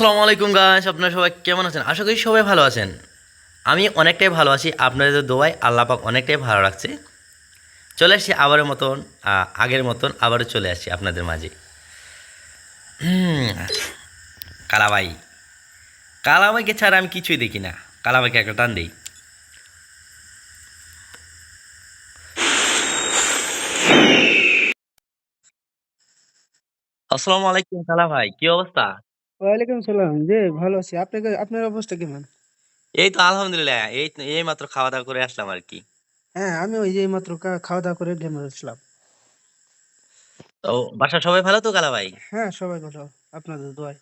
আসসালামু আলাইকুম গাছ আপনারা সবাই কেমন আছেন? আশা করি সবাই ভালো আছেন। আমি অনেকটাই ভালো আছি। আপনাদের দোয়ায় আল্লাহ পাক অনেকটাই ভালো রাখছে। চলে আসছি আবারের মতন আগের মতন আবারও চলে আসছি আপনাদের মাঝে। কালাবাই। কালাবাইকে ছাড়া আমি কিছুই দেখি না। কালাবাইকে একটা টান দিই। আসসালামু আলাইকুম কালা ভাই কি অবস্থা? ওয়ালাইকুম সালাম জি ভালো আছি। আপনাকে আপনার অবস্থা কেমন? এই তো আলহামদুলিল্লাহ। এই এই মাত্র খাওয়া দাওয়া করে আসলাম আর কি হ্যাঁ আমি ওই যে মাত্র খাওয়া দাওয়া করে গেমে আসলাম তো বাসা সবাই ভালো তো কালা ভাই? হ্যাঁ সবাই ভালো। আপনাদের দোয়ায়।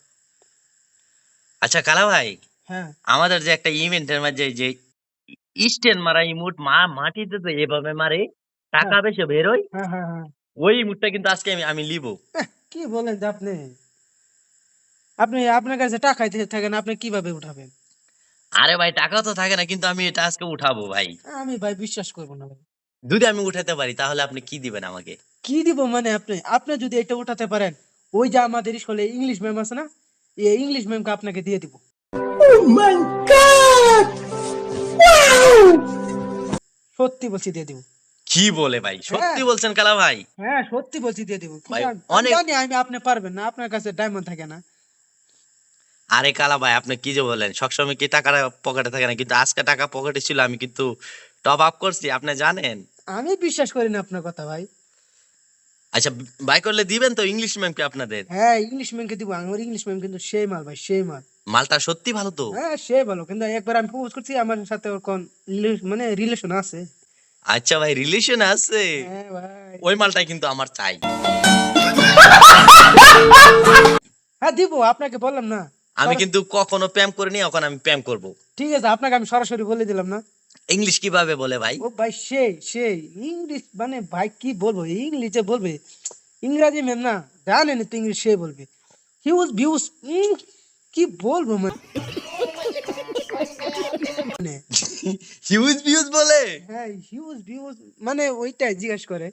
আচ্ছা কালা ভাই হ্যাঁ। আমাদের যে একটা ইভেন্টের মাঝে যে স্ট্যান্ড মারা ইমুট মা মাটিতে তো এভাবে মারে টাকা বেশি বেরোয় হ্যাঁ হ্যাঁ হ্যাঁ। ওই ইমুটটা কিন্তু আজকে আমি আমি লিবো। কি বলেন আপনি? আপনি আপনার কাছে টাকা দিয়ে থাকেন আপনি কীভাবে উঠাবেন? আরে ভাই টাকা তো থাকে না কিন্তু আমি এটা আজকে উঠাবো ভাই। আমি ভাই বিশ্বাস করব না ভাই। যদি আমি উঠাতে পারি তাহলে আপনি কি দিবেন আমাকে? কি দিব মানে আপনি? আপনি যদি এটা উঠাতে পারেন ওই যে আমাদের স্কুলে ইংলিশ ম্যাম আছে না এই ইংলিশ ম্যামকে আপনাকে দিয়ে দিব। সত্যি বলছি দিয়ে দিব। কি বলে ভাই? সত্যি বলছেন কালা ভাই? হ্যাঁ সত্যি বলছি দিয়ে দিব। ভাই, অনেক- জানি আমি আপনি পারবেন না আপনার কাছে ডায়মন্ড থাকে না। আরে কালা ভাই আপনি কি যে বলেন? সবসময় কি টাকাটা পকেটে থাকে না? কিন্তু আজকে টাকা পকেটে ছিল আমি কিন্তু টপ আপ করছি আপনি জানেন? আমি বিশ্বাস করি না আপনার কথা ভাই। আচ্ছা বাই করলে দিবেন তো ইংলিশ ম্যামকে আপনাদের? হ্যাঁ ইংলিশ ম্যামকে দিব আমার ইংলিশ ম্যাম কিন্তু সেই মাল ভাই সেই মাল। মালটা সত্যি ভালো তো? হ্যাঁ সে ভালো কিন্তু একবার আমি প্রপোজ করছি আমার সাথে ওর কোন মানে রিলেশন আছে। আচ্ছা ভাই রিলেশন আছে। হ্যাঁ ভাই। ওই মালটাই কিন্তু আমার চাই। হ্যাঁ দিব আপনাকে বললাম না। আমি কিন্তু কখনো প্যাম করিনি এখন আমি প্যাম করব। ঠিক আছে আপনাকে আমি সরাসরি বলে দিলাম না। ইংলিশ কীভাবে বলে ভাই? ও ভাই সেই সেই ইংলিশ মানে ভাই কি বলব? ইংলিশে বলবে ইংরাজি ম্যাম না জানেন তো ইংলিশ সে বলবে। হিউজ ভিউজ কি বলব মানে মানে, হিউজ ভিউজ বলে? হ্যাঁ হিউজ ভিউজ মানে ওইটাই জিজ্ঞেস করে।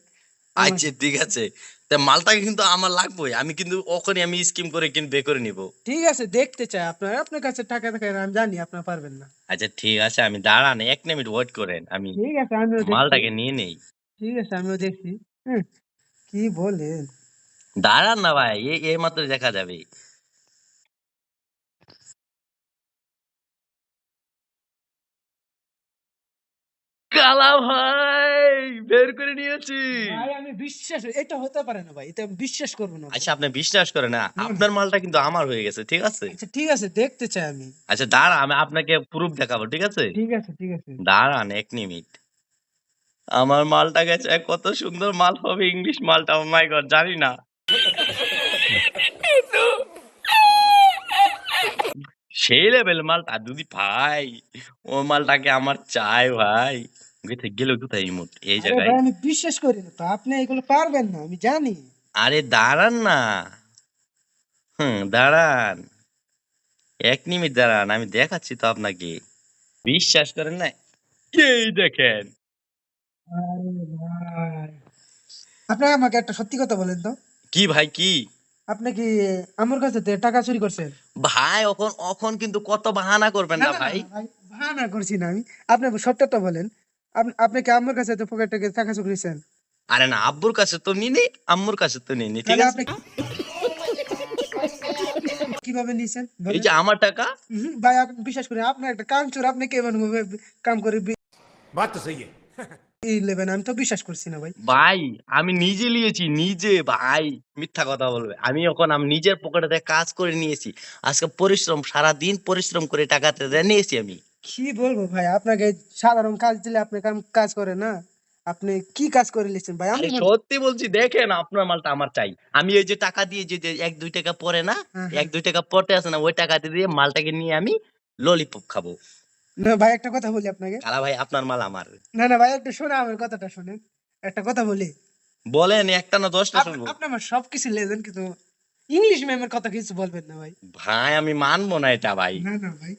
আচ্ছা ঠিক আছে। তা মালটাকে কিন্তু আমার লাগবেই। আমি কিন্তু ওখানে আমি স্কিম করে কিন্তু বে করে নিব। ঠিক আছে দেখতে চাই আপনার। আপনার কাছে টাকা টাকা আমি জানি আপনার পারবেন না। আচ্ছা ঠিক আছে আমি দাঁড়ান এক মিনিট ওয়েট করেন। আমি ঠিক আছে আমিও দেখছি। মালটাকে নিয়ে নেই। ঠিক আছে আমিও দেখছি। কি বলেন? দাঁড়ান না ভাই এই এই মাত্র দেখা যাবে। কালা ভাই! বের করে নিয়েছি। ভাই আমি বিশ্বাস এটা হতে পারে না ভাই এটা আমি বিশ্বাস করব না আচ্ছা আপনি বিশ্বাস করেন না আপনার মালটা কিন্তু আমার হয়ে গেছে ঠিক আছে? আচ্ছা ঠিক আছে দেখতে চাই আমি। আচ্ছা দাঁড়া আমি আপনাকে প্রুফ দেখাবো ঠিক আছে? ঠিক আছে ঠিক আছে। দাঁড়ান এক মিনিট আমার মালটা গেছে কত সুন্দর মাল হবে ইংলিশ মালটা ও মাই গড জানি না। সেই লেভেল মালটা দুদি ভাই ও মালটাকে আমার চাই ভাই। কোথায় গেল কোথায় এই মুহূর্তে এই আরে জায়গায়। ভাই আমি বিশ্বাস করি না তো আপনি এগুলো পারবেন না আমি জানি। আরে দাঁড়ান না। হুম দাঁড়ান। এক মিনিট দাঁড়ান আমি দেখাচ্ছি তো আপনাকে। বিশ্বাস করেন না এই দেখেন। আরে ভাই। আপনি আমাকে একটা সত্যি কথা বলেন তো। কি ভাই কি? আপনি কি আমার কাছে থেকে টাকা চুরি করছেন? ভাই এখন এখন কিন্তু কত বাহানা করবেন না ভাই। ভাড়া করছি না আমি। আপনি সত্যটা বলেন। আপনি কি আম্মুর কাছে তো পকেট থেকে টাকা চুকিয়েছেন আরে না আব্বুর কাছে তো নিনি আম্মুর কাছে তো নিনি ঠিক আছে? কীভাবে নিছেন এই যে আমার টাকা? ভাই আপনি বিশ্বাস করেন আপনি একটা কাম চোর আপনি কেমন কাম করে বাত তো সহি ইলেভেন আমি তো বিশ্বাস করছি না ভাই। ভাই আমি নিজে নিয়েছি নিজে ভাই মিথ্যা কথা বলবে। আমি এখন আমি নিজের পকেটে কাজ করে নিয়েছি। আজকে পরিশ্রম সারা দিন পরিশ্রম করে টাকাতে নিয়েছি আমি। কি বলব ভাই? আপনাকে সাধারণ কাজ দিলে আপনি কাজ করে না। আপনি কি কাজ করে লিখছেন ভাই? আমি সত্যি বলছি দেখেন আপনার মালটা আমার চাই। আমি এই যে টাকা দিয়ে যে এক দুই টাকা পরে না হ্যাঁ, এক দুই টাকা পড়তে আছে না ওই টাকাতে দিয়ে মালটাকে নিয়ে আমি ললিপপ খাব। না ভাই একটা কথা বলি আপনাকে। কালা ভাই আপনার মাল আমার। না না ভাই একটু শোনা আমার কথাটা শুনেন। একটা কথা বলি। বলেন একটা না দশটা শুনব। আপনি আমার সবকিছু লেজেন কিন্তু ইংলিশ ম্যামের কথা কিছু বলবেন না ভাই। ভাই আমি মানবো না এটা ভাই। না না ভাই।